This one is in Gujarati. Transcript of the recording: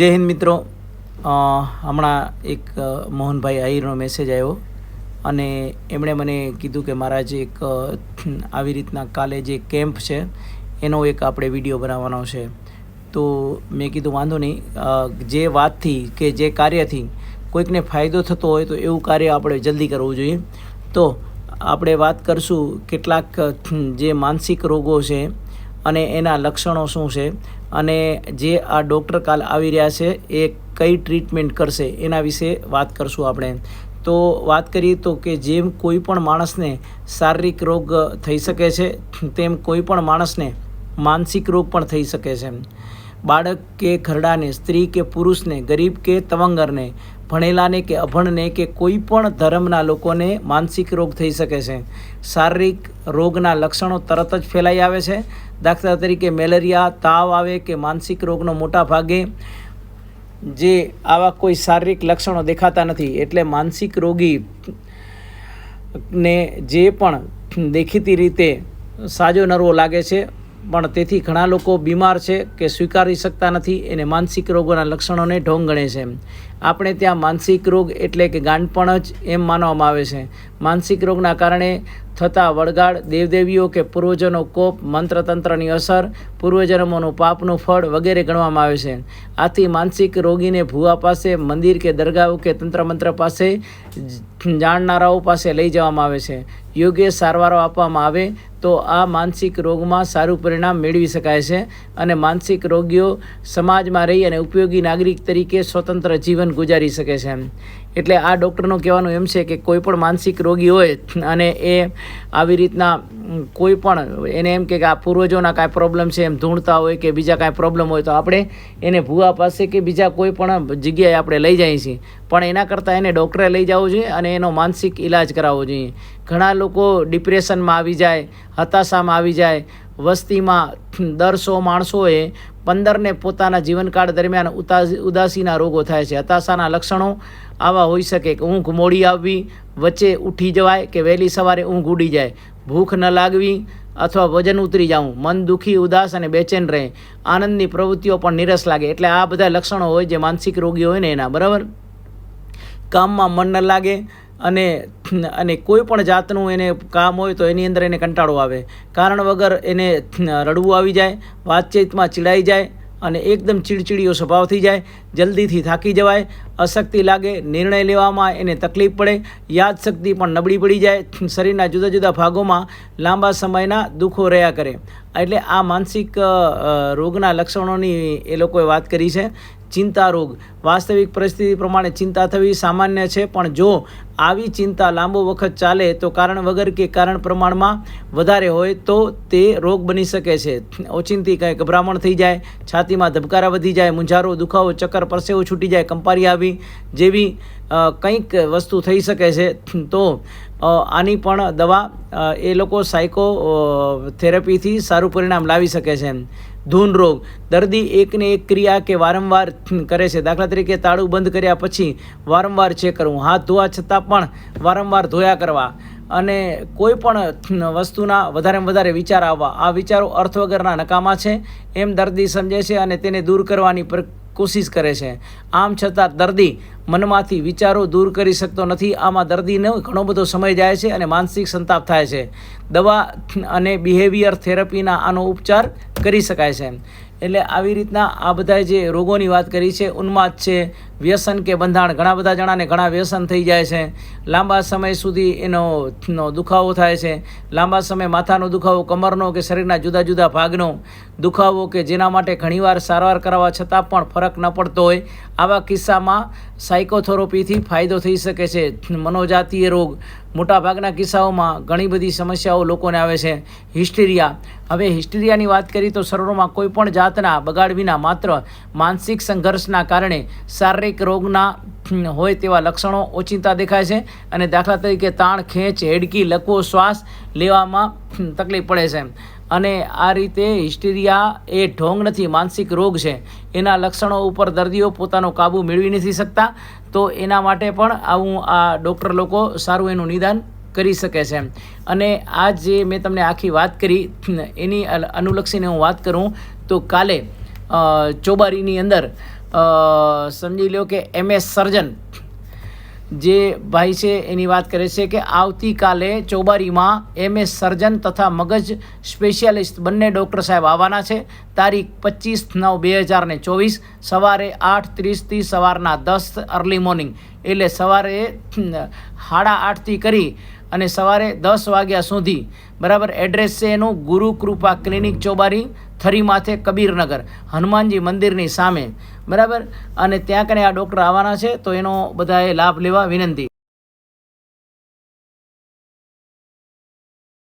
જય હિન્દ મિત્રો. હમણાં એક મોહનભાઈ આહિરનો મેસેજ આવ્યો અને એમણે મને કીધું કે મારા જે એક આવી રીતના કાલે જે કેમ્પ છે, એનો એક આપણે વીડિયો બનાવવાનો છે. તો મેં કીધું વાંધો નહીં જે વાતથી કે જે કાર્યથી કોઈકને ફાયદો થતો હોય તો એવું કાર્ય આપણે જલ્દી કરવું જોઈએ. તો આપણે વાત કરશું કેટલાક જે માનસિક રોગો છે અને એના લક્ષણો શું છે. અને જે આ ડૉક્ટર કાલ આવી રહ્યા છે, એ કઈ ટ્રીટમેન્ટ કરશે એના વિશે વાત કરશું આપણે. તો વાત કરીએ તો કે જેમ કોઈ પણ માણસને શારીરિક રોગ થઈ શકે છે, તેમ કોઈ પણ માણસને માનસિક રોગ પણ થઈ શકે છે. બાળક કે ઘરડાને, સ્ત્રી કે પુરુષને, ગરીબ કે તવંગરને, ભણેલાને કે અભણને કે કોઈ પણ ધર્મના લોકોને માનસિક રોગ થઈ શકે છે. શારીરિક રોગના લક્ષણો તરત જ ફેલાઈ આવે છે. દાખલા તરીકે મેલેરિયા, તાવ આવે કે માનસિક રોગનો મોટા ભાગે જે આવા કોઈ શારીરિક લક્ષણો દેખાતા નથી. એટલે માનસિક રોગી ને જે પણ દેખીતી રીતે સાજો નરવો લાગે છે પણ તેથી ઘણા લોકો બીમાર છે કે સ્વીકારી શકતા નથી, એને માનસિક રોગોના લક્ષણોને ઢોંગ ગણે છે. આપણે ત્યાં માનસિક રોગ એટલે કે ગાંડપણ જ એમ માનવામાં આવે છે. માનસિક રોગના કારણે થતા વળગાડ દેવદેવીઓ કે પૂર્વજોનો કોપ, મંત્રતંત્રની અસર, પૂર્વજન્મોનું પાપનું ફળ વગેરે ગણવામાં આવે છે. આથી માનસિક રોગીને ભૂવા પાસે, મંદિર કે દરગાહ કે તંત્ર મંત્ર પાસે જાણનારાઓ પાસે લઈ જવામાં આવે છે. યોગ્ય સારવારો આપવામાં આવે તો આ માનસિક રોગમાં સારું પરિણામ મેળવી શકાય છે અને માનસિક રોગીઓ સમાજમાં રહી અને ઉપયોગી નાગરિક તરીકે સ્વતંત્ર જીવન ગુજારી શકે છે. એટલે આ ડૉક્ટરનું કહેવાનું એમ છે કે કોઈ પણ માનસિક રોગી હોય અને એ આવી રીતના કોઈ પણ એને એમ કે આ પૂર્વજોના કાંઈ પ્રોબ્લેમ છે, એમ ધૂણતા હોય કે બીજા કાંઈ પ્રોબ્લેમ હોય તો આપણે એને ભૂવા પાસે કે બીજા કોઈ પણ જગ્યાએ આપણે લઈ જઈએ છીએ. પણ એના કરતાં એને ડૉક્ટરે લઈ જવું જોઈએ અને એનો માનસિક ઈલાજ કરાવવો જોઈએ. ઘણા લોકો ડિપ્રેશનમાં આવી જાય, હતાશામાં આવી જાય વસ્તીમાં દર સો માણસોએ પંદરને પોતાના જીવનકાળ દરમિયાન ઉદાસીના રોગો થાય છે. હતાશાના લક્ષણો આવા હોઈ શકે કે ઊંઘ મોડી આવવી, વચ્ચે ઉઠી જવાય કે વહેલી સવારે ઊંઘ ઉડી જાય. ભૂખ ન લાગવી અથવા વજન ઉતરી જવું. મન દુઃખી, ઉદાસ અને બેચેન રહે. આનંદની પ્રવૃત્તિઓ પણ નીરસ લાગે. એટલે આ બધા લક્ષણો હોય જે માનસિક રોગી હોય ને એના, બરાબર? કામમાં મન ન લાગે અને અને કોઈ પણ જાતનું એને કામ હોય તો એની અંદર એને કંટાળો આવે. કારણ વગર એને રડવું આવી જાય, વાતચીતમાં ચીડાઈ જાય, અને એકદમ ચીડચીડીયો સ્વભાવ થઈ જાય, જલ્દીથી થાકી જવાય, અશક્તિ લાગે, નિર્ણય લેવામાં એને તકલીફ પડે, યાદશક્તિ પણ નબળી પડી જાય, શરીરના જુદા જુદા ભાગોમાં લાંબા સમયના દુઃખો રહ્યા કરે. એટલે આ માનસિક રોગના લક્ષણોની એ લોકોએ વાત કરી છે. ચિંતા રોગ. વાસ્તવિક પરિસ્થિતિ પ્રમાણે ચિંતા થવી સામાન્ય છે, પણ જો આવી ચિંતા લાંબો વખત ચાલે તો કારણ વગર કે કારણ પ્રમાણમાં વધારે હોય તો તે રોગ બની શકે છે. ઓચિંતી કંઈ ગભરામણ થઈ જાય, છાતીમાં ધબકારા વધી જાય, મૂંઝારો, દુખાવો, ચક્કર પરસેવો છૂટી જાય, કંપારી આવી જેવી કંઈક વસ્તુ થઈ શકે છે. તો આની પણ દવા એ લોકો સાયકો થેરેપીથી સારું પરિણામ લાવી શકે છે ધૂન રોગ. દર્દી એકને એક ક્રિયા કે વારંવાર કરે છે. દાખલા તરીકે તાળું બંધ કર્યા પછી વારંવાર ચેક કરવું. હાથ ધોવા છતાં પણ વારંવાર ધોયા કરવા. અને કોઈ પણ વસ્તુના વધારેમાં વધારે વિચાર આવવા. આ વિચારો અર્થ વગરના નકામા છે. એમ દર્દી સમજે છે અને તેને દૂર કરવાની કોશિશ કરે છે. આમ છતાં દર્દી મનમાંથી વિચારો દૂર કરી શકતો નથી. આમાં દર્દીનો ઘણો બધો સમય જાય છે અને માનસિક સંતાપ થાય છે. દવા અને બિહેવિયર થેરપીના આનો ઉપચાર કરી શકાય છે. એટલે આવી રીતના આ બધા જે રોગોની વાત કરી છે, ઉન્માદ છે, વ્યસન કે બંધાણ ઘણા બધા જણાને ઘણા વ્યસન થઈ જાય છે. લાંબા સમય સુધી એનો દુખાવો થાય છે. લાંબા સમય માથાનો દુખાવો, કમરનો કે શરીરના જુદા જુદા ભાગનો દુખાવો કે જેના માટે ઘણીવાર સારવાર કરાવવા છતાં પણ ફરક ન પડતો હોય. આવા કિસ્સામાં સાયકોથેરોપીથી ફાયદો થઈ શકે છે. મનોજાતીય રોગ, મોટાભાગના કિસ્સાઓમાં ઘણી બધી સમસ્યાઓ લોકોને આવે છે. હિસ્ટેરિયા. હવે હિસ્ટેરિયાની વાત કરીએ તો શરીરોમાં કોઈ પણ જાતના બગાડ વિના માત્ર માનસિક સંઘર્ષના કારણે શારીરિક રોગના હોય તેવા લક્ષણો ઓચિંતા દેખાય છે અને દાખલા તરીકે તાણ, ખેંચ, હેડકી, લકવો, શ્વાસ લેવામાં તકલીફ પડે છે. અને આ રીતે હિસ્ટેરિયા એ ઢોંગ નથી, માનસિક રોગ છે. એના લક્ષણો ઉપર દર્દીઓ પોતાનો કાબુ મેળવી નથી શકતા. તો એના માટે પણ આવું આ ડૉક્ટર લોકો સારું એનું નિદાન કરી શકે છે. અને આ જે મેં તમને આખી વાત કરી, એની અનુલક્ષીને હું વાત કરું, તો કાલે ચોબારીની અંદર સમજી લો કે એમએસ સર્જન જે ભાઈ છે, એની વાત કરે છે કે આવતીકાલે ચોબારીમાં એમએસ સર્જન તથા મગજ સ્પેશિયાલિસ્ટ બંને ડૉક્ટર સાહેબ આવવાના છે. તારીખ પચીસ નવ બે હજાર ને ચોવીસ, સવારે આઠ ત્રીસથી સવારના દસ અર્લી મોર્નિંગ. એટલે સવારે સાડા આઠથી કરી અને સવારે દસ વાગ્યા સુધી, બરાબર, એડ્રેસ છે એનું ગુરુ કૃપા ક્લિનિક ચોબારી, થરી માથે કબીરનગર, હનુમાનજી મંદિરની સામે, બરાબર? અને ત્યાં કને આ ડૉક્ટર આવવાના છે, તો એનો બધાએ લાભ લેવા વિનંતી.